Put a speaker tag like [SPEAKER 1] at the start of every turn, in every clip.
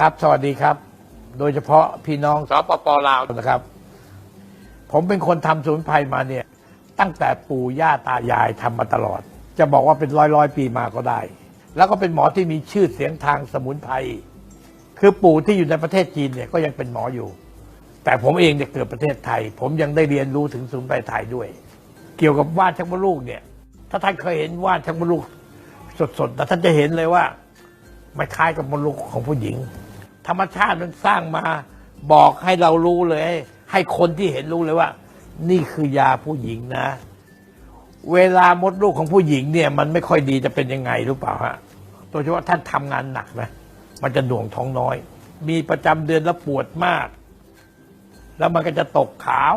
[SPEAKER 1] ครับ สวัสดีครับ โดยเฉพาะพี่น้องสปปลาวนะครับ ผมเป็นคนทำสมุนไพรมาเนี่ย ตั้งแต่ปู่ย่าตายายทำมาตลอด จะบอกว่าเป็นร้อยร้อยปีมาก็ได้ แล้วก็เป็นหมอที่มีชื่อเสียงทางสมุนไพรคือปู่ที่อยู่ในประเทศจีนเนี่ยก็ยังเป็นหมออยู่ แต่ผมเองเนี่ยเกิดประเทศไทย ผมยังได้เรียนรู้ถึงสมุนไพรไทยด้วย เกี่ยวกับว่านชักมะลูกเนี่ย ถ้าท่านเคยเห็นว่านชักมะลูกสดๆนะท่านจะเห็นเลยว่ามันคล้ายกับมดลูกของผู้หญิง ธรรมชาติมันสร้างมา บอกให้เรารู้เลย ให้คนที่เห็นรู้เลยว่า นี่คือยาผู้หญิงนะ เวลามดลูกของผู้หญิงเนี่ย มันไม่ค่อยดีจะเป็นยังไงรู้เปล่าฮะโดยเฉพาะท่านทำงานหนักนะมันจะหน่วงท้องน้อย มีประจำเดือนแล้วปวดมาก แล้วมันก็จะตกขาว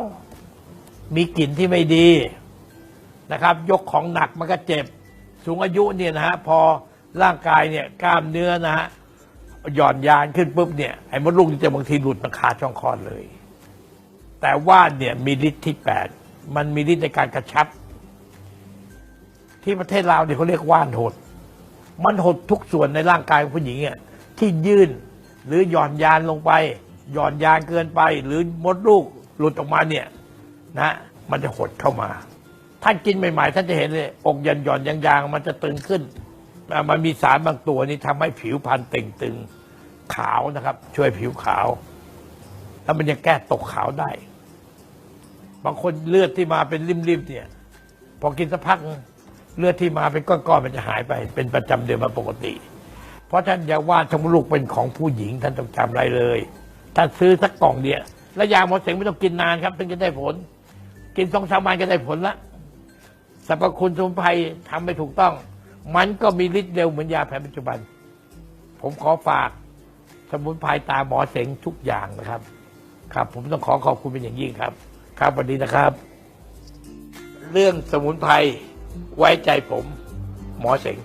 [SPEAKER 1] มีกลิ่นที่ไม่ดีนะครับ ยกของหนักมันก็เจ็บ สูงอายุเนี่ยนะฮะพอร่างกายเนี่ยกล้ามเนื้อนะฮะ หย่อนยานขึ้นปุ๊บเนี่ยไอ้มดลูกนี่จะบางทีหลุดมาคาช่องคลอดเลย แต่ว่านเนี่ยมีฤทธิ์ที่แปดมันมีฤทธิ์ในการกระชับ ที่ประเทศลาวเนี่ยเขาเรียกว่านหด มันหดทุกส่วนในร่างกายของผู้หญิงเนี่ยที่ยื่นหรือหย่อนยานลงไป หย่อนยานเกินไป หรือมดลูกหลุดออกมาเนี่ยนะมันจะหดเข้ามาท่านกินใหม่ๆท่านจะเห็นเลยอกหย่อนหย่อนยางๆ มันจะตึงขึ้น มันมีสารบางตัวนี่ทำให้ผิวพรรณเต่งตึง ขาวนะครับ ช่วยผิวขาว แล้วมันยังแก้ตกขาวได้ บางคนเลือดที่มาเป็นริมๆเนี่ย พอกินสักพักเลือดที่มาเป็นก้อนๆมันจะหายไป เป็นประจำเดือนมาปกติ เพราะท่านอย่าว่าชมลูกเป็นของผู้หญิงท่านต้องจำไรเลยท่านซื้อสักกล่องเดียวแล้วยาหมอเสงไม่ต้องกินนานครับถึงจะได้ผล กินสองสามวันก็ได้ผลละสรรพคุณสมุนไพรทำไม่ถูกต้อง มันก็มีฤทธิ์เร็วเหมือนยาแผนปัจจุบัน ผมขอฝาก สมุนไพรตาหมอเสงทุกอย่างนะครับ ครับ ผมต้องขอขอบคุณเป็นอย่างยิ่งครับ ครับวันนี้นะครับ เรื่องสมุนไพรไว้ใจผม หมอเสง